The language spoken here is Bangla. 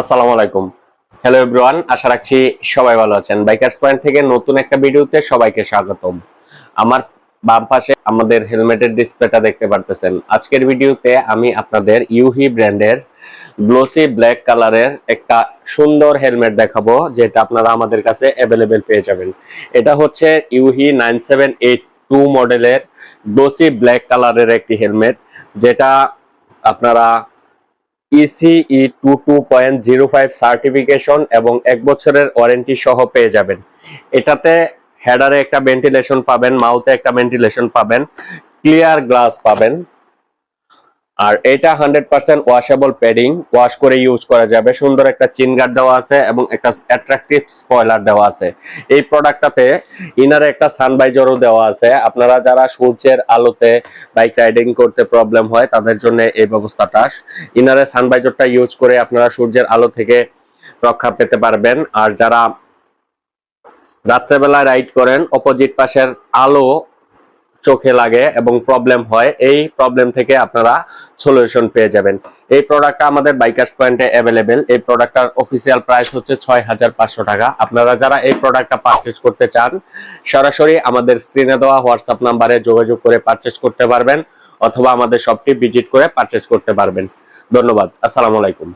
আসসালামু আলাইকুম। হ্যালো এভরিওয়ান আশা রাখছি সবাই ভালো আছেন। বাইকার্স পয়েন্ট থেকে নতুন একটা ভিডিওতে সবাইকে স্বাগতম। আমার বাম পাশে আমাদের হেলমেটের ডিসপ্লেটা দেখতে পারতেছেন। আজকের ভিডিওতে আমি আপনাদের ইউহি ব্র্যান্ডের গ্লোসি ব্ল্যাক কালারের একটা সুন্দর হেলমেট দেখাবো, যেটা আপনারা আমাদের কাছে অ্যাভেলেবেল পেয়ে যাবেন। এটা হচ্ছে ইউহি নাইন সেভেন এইট টু মডেলের গ্লোসি ব্ল্যাক কালারের একটি হেলমেট যেটা আপনারা ECE two two point zero five certification এবং এক বছরের ওয়ারেন্টি সহ পেয়ে যাবেন। এটাতে হেডারে একটা ভেন্টিলেশন পাবেন মাউথে একটা ভেন্টিলেশন পাবেন ক্লিয়ার গ্লাস পাবেন। আর এটা hundred percent washable padding wash করে ইউজ করা যাবে। সুন্দর একটা চিন গার্ড দেওয়া আছে এবং একটা অ্যাট্রাকটিভ স্পয়লার দেওয়া আছে। এই প্রোডাক্টটাতে ইনারে একটা সানবাইজারও দেওয়া আছে। আপনারা যারা সূর্যের আলোতে বাইক রাইডিং করতে প্রবলেম হয়, তাদের জন্য এই ব্যবস্থাটা। ইনারে সানবাইজারটা ইউজ করে আপনারা সূর্যের আলো থেকে রক্ষা পেতে পারবেন। আর যারা রাত্রেবেলা রাইড করেন অপোজিট পাশের আলো চোখে লাগে এবং প্রবলেম হয়, এই প্রবলেম থেকে আপনারা সলিউশন পেয়ে যাবেন। এই প্রোডাক্টটা আমাদের বাইকার্স পয়েন্টে অ্যাভেলেবেল এই প্রোডাক্টটার অফিসিয়াল প্রাইস হচ্ছে ছয় হাজার পাঁচশো টাকা। আপনারা যারা এই প্রোডাক্টটা পারচেস করতে চান, সরাসরি আমাদের স্ক্রিনে দেওয়া হোয়াটসঅ্যাপ নাম্বারে যোগাযোগ করে পারচেস করতে পারবেন, অথবা আমাদের শপটি ভিজিট করে পারচেস করতে পারবেন। ধন্যবাদ। আসসালামু আলাইকুম।